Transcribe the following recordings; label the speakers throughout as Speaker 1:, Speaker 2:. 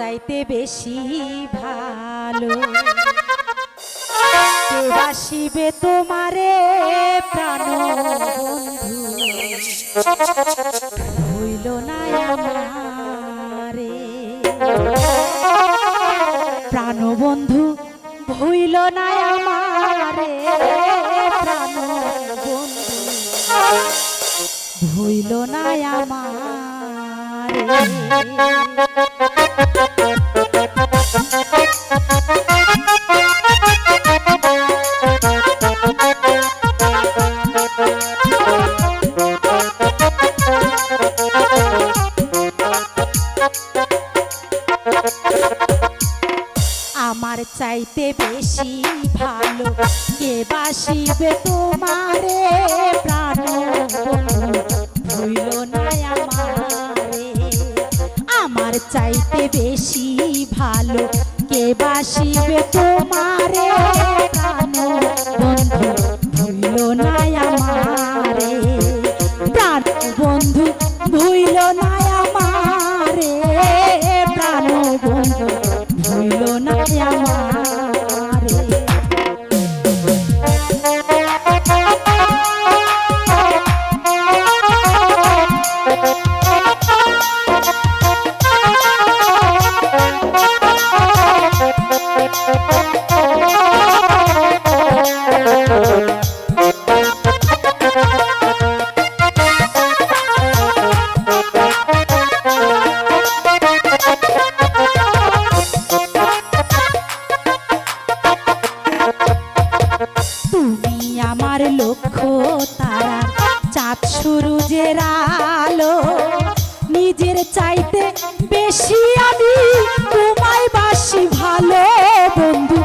Speaker 1: তাইতে বেশি ভালো। বাসিবে তোমারে প্রাণ বন্ধু। হইল না রে প্রাণ বন্ধু, ভুইল না আমারে। প্রাণ বন্ধু, ভুইল না আমার। আমার চাইতে বে আসিবে তোমার চাইতে বেশি আমি তোমায় বাসি ভালো বন্ধু।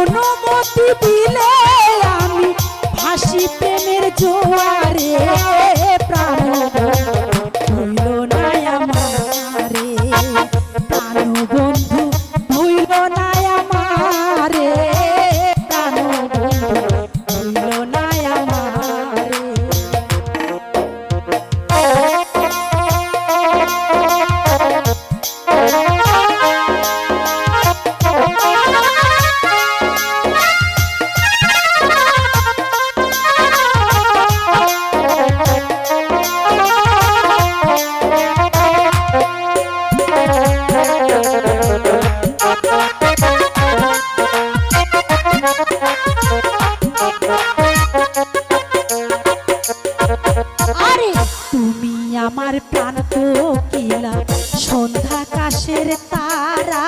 Speaker 1: অনুমতি দিলে আমি ভাসি প্রেমের জোয়ারে আমার প্রাণ কোকিলা সন্ধ্যা কাশের তারা।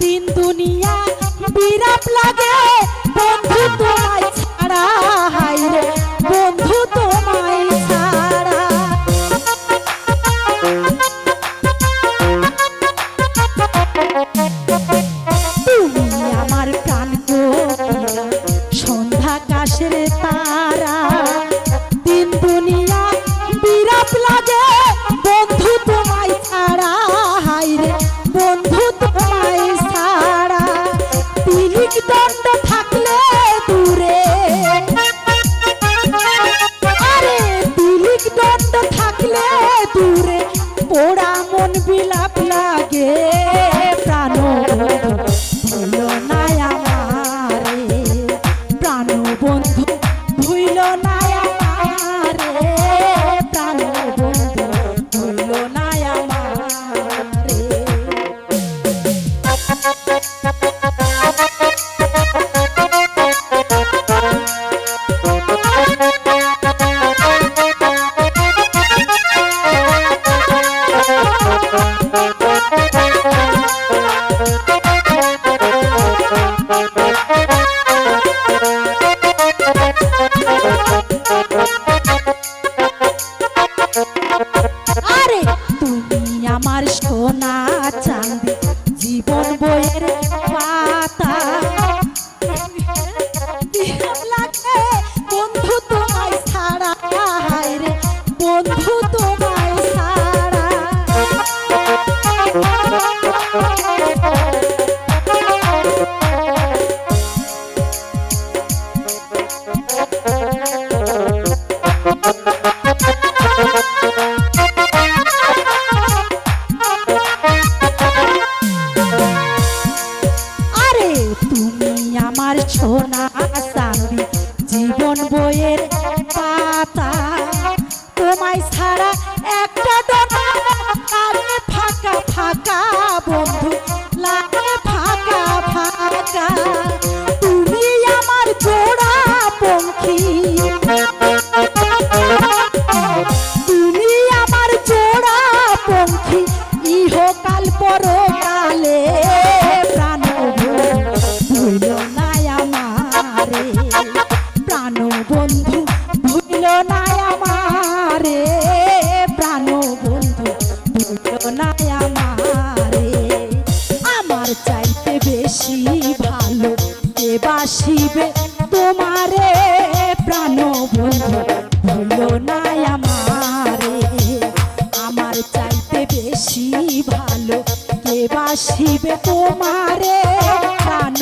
Speaker 1: দিন দুনিয়া বিরাপ লাগে। আমার সোনা। চাঁদি জীবন বইয়ের চাইতে বেশি ভালো কে বাসিবে তোমারে? প্রাণ